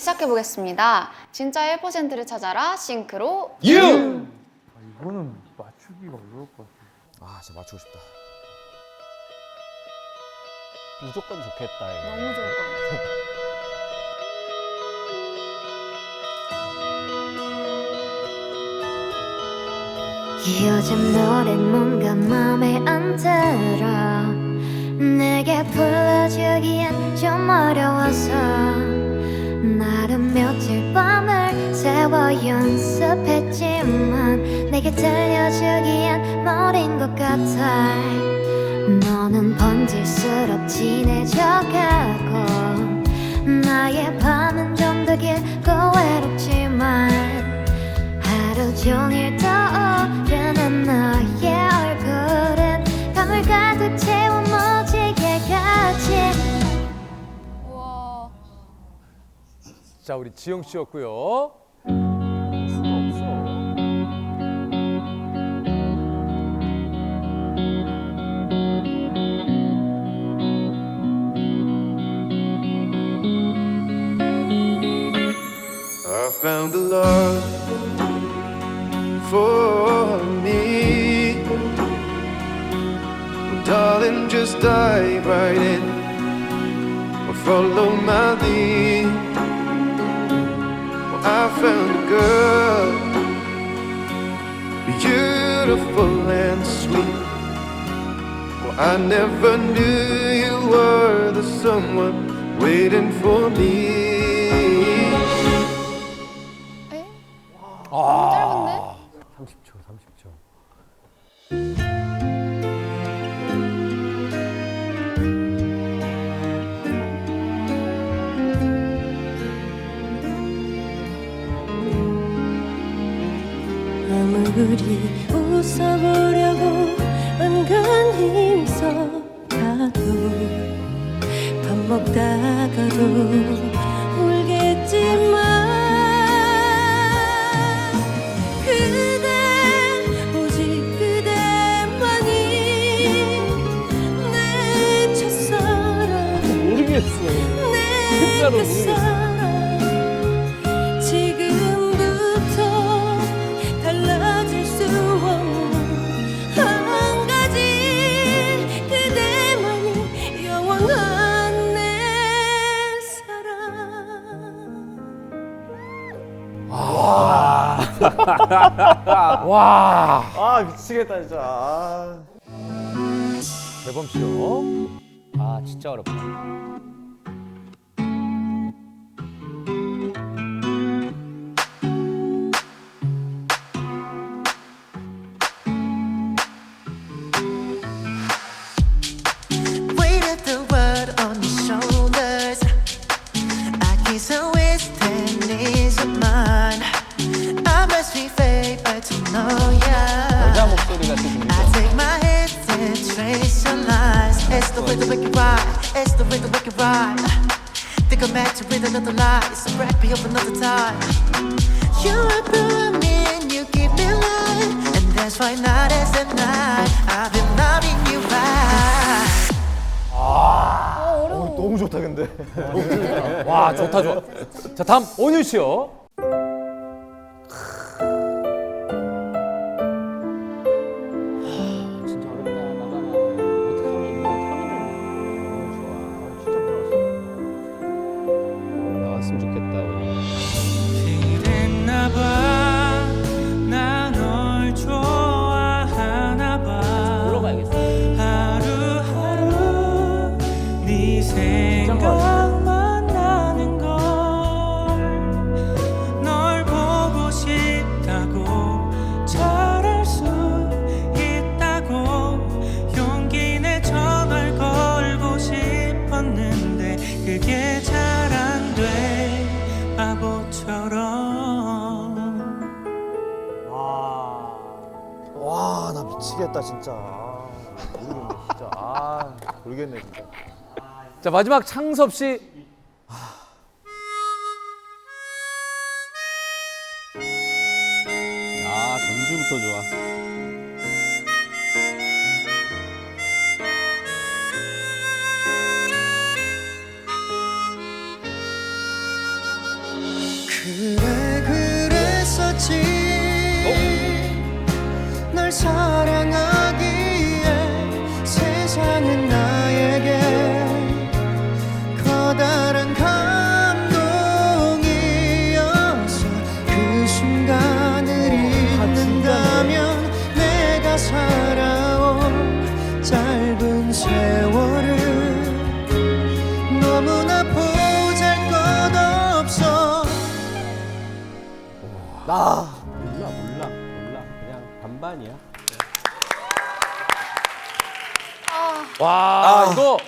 시작해 보겠습니다. 진짜 1%를 찾아라 싱크로 유! 이거는 맞추기가 어려울 것 같아. 아, 진짜 맞추고 싶다. 무조건 좋겠다. 이거. 너무 좋을 것 같아요. 요즘 노래 뭔가 맘에 안 들어 내게 불러주기엔 좀 어려워서 연습했지만 내게 들려주기엔 어린 것 같아 너는 번질수록 진해져가고 나의 밤은 좀 더 길고 외롭지만 하루 종일 떠오르는 너의 얼굴은 밤을 가득 채워 무지개 같이 우와. 자, 우리 지영 씨였고요. I found the love for me. Darling, just dive right in. Or follow my lead. Well, I found a girl, beautiful and sweet. Well, I never knew you were the someone waiting for me. 아무리 웃어보려고 온갖 힘써봐도 밥 먹다가도 와, 아, 미치겠다, 진짜. 아, 대범 씨요. 아 진짜 어렵다. Weight of the world on your shoulders. I can't say it right. It's the way to make it right. Think I'm at you with another lie. So wrap me up another time. You are blue me and you keep me alive. And that's why night is the night. I've been loving you right. 어, 어려워. 너무 좋다, 근데. 와, 좋다, 좋아. 자, 다음 온유 씨요. 나 미치겠다, 진짜. 아, 모르겠네, 진짜. 아, 모르겠네, 진짜. 자, 마지막 창섭 씨. 짧은 세월을 너무나 보잘것없어. 아 몰라 몰라 몰라. 그냥 반반이야. 와, 이거